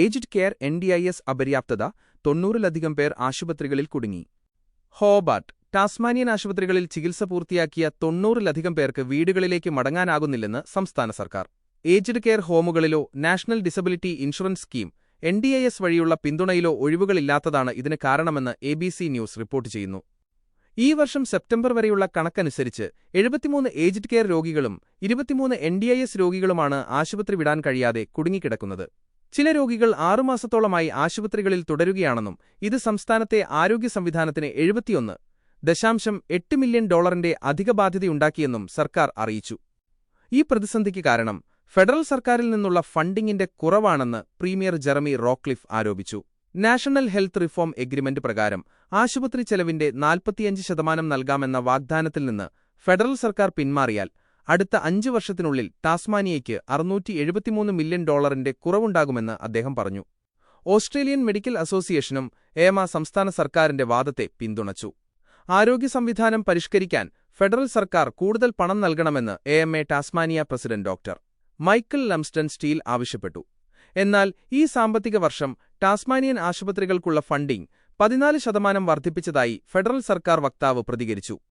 Aged care N D I S അപര്യാപ്തത തൊണ്ണൂറിലധികം പേർ ആശുപത്രികളിൽ കുടുങ്ങി. ഹോബാർട്ട് ടാസ്മാനിയൻ ആശുപത്രികളിൽ ചികിത്സ പൂർത്തിയാക്കിയ തൊണ്ണൂറിലധികം പേർക്ക് വീടുകളിലേക്ക് മടങ്ങാനാകുന്നില്ലെന്ന് സംസ്ഥാന സർക്കാർ. Aged care ഹോമുകളിലോ national disability insurance scheme N D I S വഴിയുള്ള പിന്തുണയിലോ ഒഴിവുകളില്ലാത്തതാണ് ഇതിന് കാരണമെന്ന് A B C news report ചെയ്യുന്നു. ഈ വർഷം സെപ്റ്റംബർ വരെയുള്ള കണക്കനുസരിച്ച് എഴുപത്തിമൂന്ന് ഏജ്ഡ് കെയർ രോഗികളും ഇരുപത്തിമൂന്ന് എൻ ഡി ഐ എസ് രോഗികളുമാണ് ആശുപത്രി വിടാൻ കഴിയാതെ കുടുങ്ങിക്കിടക്കുന്നത്. ചില രോഗികൾ ആറുമാസത്തോളമായി ആശുപത്രികളിൽ തുടരുകയാണെന്നും ഇത് സംസ്ഥാനത്തെ ആരോഗ്യ സംവിധാനത്തിന് എഴുപത്തിയൊന്ന് ദശാംശം എട്ട് മില്യൺ ഡോളറിന്റെ അധിക ബാധ്യതയുണ്ടാക്കിയെന്നും സർക്കാർ അറിയിച്ചു. ഈ പ്രതിസന്ധിക്ക് കാരണം ഫെഡറൽ സർക്കാരിൽ നിന്നുള്ള ഫണ്ടിംഗിന്റെ കുറവാണെന്ന് പ്രീമിയർ ജെറമി റോക്ലിഫ് ആരോപിച്ചു. നാഷണൽ ഹെൽത്ത് റിഫോം എഗ്രിമെന്റ് പ്രകാരം ആശുപത്രി ചെലവിന്റെ നാൽപ്പത്തിയഞ്ച് ശതമാനം നൽകാമെന്ന വാഗ്ദാനത്തിൽ നിന്ന് ഫെഡറൽ സർക്കാർ പിന്മാറിയാൽ അടുത്ത അഞ്ചു വർഷത്തിനുള്ളിൽ ടാസ്മാനിയയ്ക്ക് അറുന്നൂറ്റി എഴുപത്തിമൂന്ന് മില്യൺ ഡോളറിന്റെ കുറവുണ്ടാകുമെന്ന് അദ്ദേഹം പറഞ്ഞു. ഓസ്ട്രേലിയൻ മെഡിക്കൽ അസോസിയേഷനും ഏമ സംസ്ഥാന സർക്കാരിന്റെ വാദത്തെ പിന്തുണച്ചു. ആരോഗ്യ സംവിധാനം പരിഷ്കരിക്കാൻ ഫെഡറൽ സർക്കാർ കൂടുതൽ പണം നൽകണമെന്ന് A M A Tasmania president doctor Michael Lumsden Steel ആവശ്യപ്പെട്ടു. എന്നാൽ ഈ സാമ്പത്തിക വർഷം ടാസ്മാനിയൻ ആശുപത്രികൾക്കുള്ള ഫണ്ടിംഗ് പതിനാല് ശതമാനം വർദ്ധിപ്പിച്ചതായി ഫെഡറൽ സർക്കാർ വക്താവ് പ്രതികരിച്ചു.